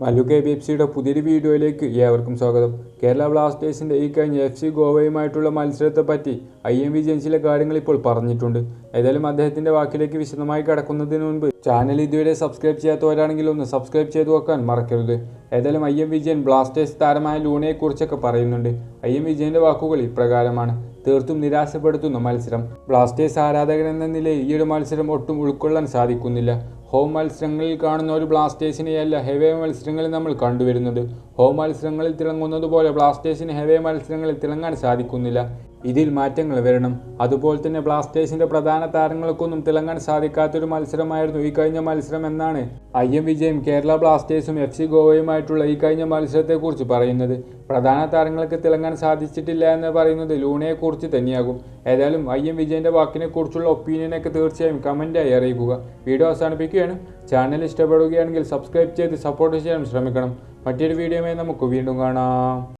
Mallu K B F സിയുടെ പുതിയൊരു വീഡിയോയിലേക്ക് ഏവർക്കും സ്വാഗതം. കേരള ബ്ലാസ്റ്റേഴ്സിന്റെ ഈ കഴിഞ്ഞ എഫ് സി ഗോവയുമായിട്ടുള്ള മത്സരത്തെ പറ്റി ഐ എം വി ജെൻസിലെ കാര്യങ്ങൾ ഇപ്പോൾ പറഞ്ഞിട്ടുണ്ട്. ഏതായാലും അദ്ദേഹത്തിന്റെ വാക്കിലേക്ക് വിശദമായി കടക്കുന്നതിന് മുൻപ് ചാനൽ ഇതുവരെ സബ്സ്ക്രൈബ് ചെയ്യാത്തവരാണെങ്കിൽ ഒന്ന് സബ്സ്ക്രൈബ് ചെയ്തു വെക്കാൻ മറക്കരുത്. ഏതായാലും ഐ എം വിജയൻ ബ്ലാസ്റ്റേഴ്സ് താരമായ ലൂണയെക്കുറിച്ചൊക്കെ പറയുന്നുണ്ട്. ഐ എം വിജയന്റെ വാക്കുകൾ ഇപ്രകാരമാണ്. തീർത്തും നിരാശപ്പെടുത്തുന്ന മത്സരം. ബ്ലാസ്റ്റേഴ്സ് ആരാധകൻ എന്ന നിലയിൽ ഈ ഒരു മത്സരം ഒട്ടും ഉൾക്കൊള്ളാൻ സാധിക്കുന്നില്ല. ഹോം മത്സരങ്ങളിൽ കാണുന്ന ഒരു ബ്ലാസ്റ്റേഴ്സിനെയല്ല ഹെവേ മത്സരങ്ങളിൽ നമ്മൾ കണ്ടുവരുന്നത്. ഹോം മത്സരങ്ങളിൽ തിളങ്ങുന്നത് പോലെ ബ്ലാസ്റ്റേഴ്സിന് ഹെവേ മത്സരങ്ങളിൽ തിളങ്ങാൻ സാധിക്കുന്നില്ല. ഇതിൽ മാറ്റങ്ങൾ വരണം. അതുപോലെ തന്നെ ബ്ലാസ്റ്റേഴ്സിന്റെ പ്രധാന താരങ്ങൾക്കൊന്നും തിളങ്ങാൻ സാധിക്കാത്തൊരു മത്സരമായിരുന്നു ഈ കഴിഞ്ഞ മത്സരം എന്നാണ് ഐ എം വിജയും കേരള ബ്ലാസ്റ്റേഴ്സും എഫ് സി ഗോവയുമായിട്ടുള്ള ഈ കഴിഞ്ഞ മത്സരത്തെക്കുറിച്ച് പറയുന്നത്. പ്രധാന താരങ്ങൾക്ക് തിളങ്ങാൻ സാധിച്ചിട്ടില്ല എന്ന് പറയുന്നത് ലൂണയെക്കുറിച്ച് തന്നെയാകും. ഏതായാലും ഐ എം വിജയന്റെ വാക്കിനെ കുറിച്ചുള്ള ഒപ്പീനിയനൊക്കെ തീർച്ചയായും കമന്റായി അറിയിക്കുക. വീഡിയോ അവസാനിപ്പിക്കുകയാണ്. ചാനൽ ഇഷ്ടപ്പെടുകയാണെങ്കിൽ സബ്സ്ക്രൈബ് ചെയ്ത് സപ്പോർട്ട് ചെയ്യാൻ ശ്രമിക്കണം. മറ്റൊരു വീഡിയോയുമായി നമുക്ക് വീണ്ടും കാണാം.